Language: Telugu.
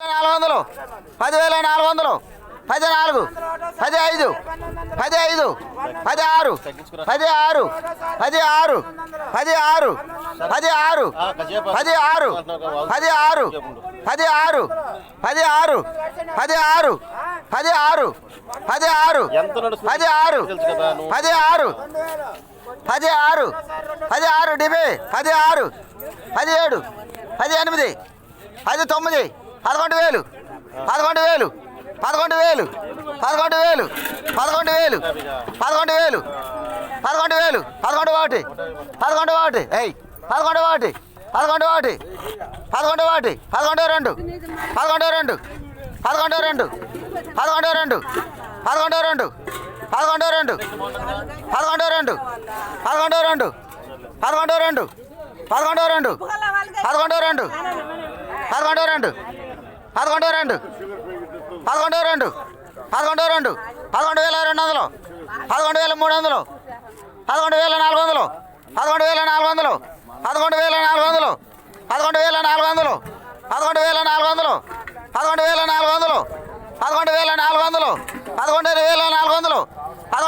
నాలుగు వందలు పదివేల నాలుగు వందలు పది నాలుగు పది ఐదు పది ఐదు పది ఆరు పది ఆరు పది ఆరు పది ఆరు పది ఆరు పది ఆరు పది ఆరు పది ఆరు పది ఆరు పది ఆరు పది ఆరు పది ఆరు పది ఆరు పది ఆరు పది ఆరు పది ఆరు డిబే పది ఆరు పది ఏడు పది ఎనిమిది పది తొమ్మిది పదకొండు వేలు పదకొండు వేలు పదకొండు వేలు పదకొండు వేలు పదకొండు వేలు పదకొండు వేలు పదకొండు వేలు పదకొండు ఒకటి పదకొండు ఒకటి ఎయ్ పదకొండు ఒకటి పదకొండు ఒకటి పదకొండు ఒకటి పదకొండు రెండు పదకొండు రెండు పదకొండు రెండు పదకొండు రెండు పదకొండు రెండు పదకొండు రెండు పదకొండు రెండు పదకొండు రెండు పదకొండు రెండు పదకొండు రెండు పదకొండు రెండు పదకొండు రెండు పదకొండు రెండు పదకొండు రెండు పదకొండు రెండు పదకొండు వేల రెండు వందలు పదకొండు వేల మూడు వందలు పదకొండు వేల నాలుగు వందలు పదకొండు వేల నాలుగు వందలు పదకొండు వేల నాలుగు వందలు పదకొండు వేల నాలుగు వందలు పదకొండు వేల నాలుగు వందలు పదకొండు వేల నాలుగు వందలు పదకొండు వేల నాలుగు వందలు పదకొండు వేల నాలుగు వందలు పదకొండు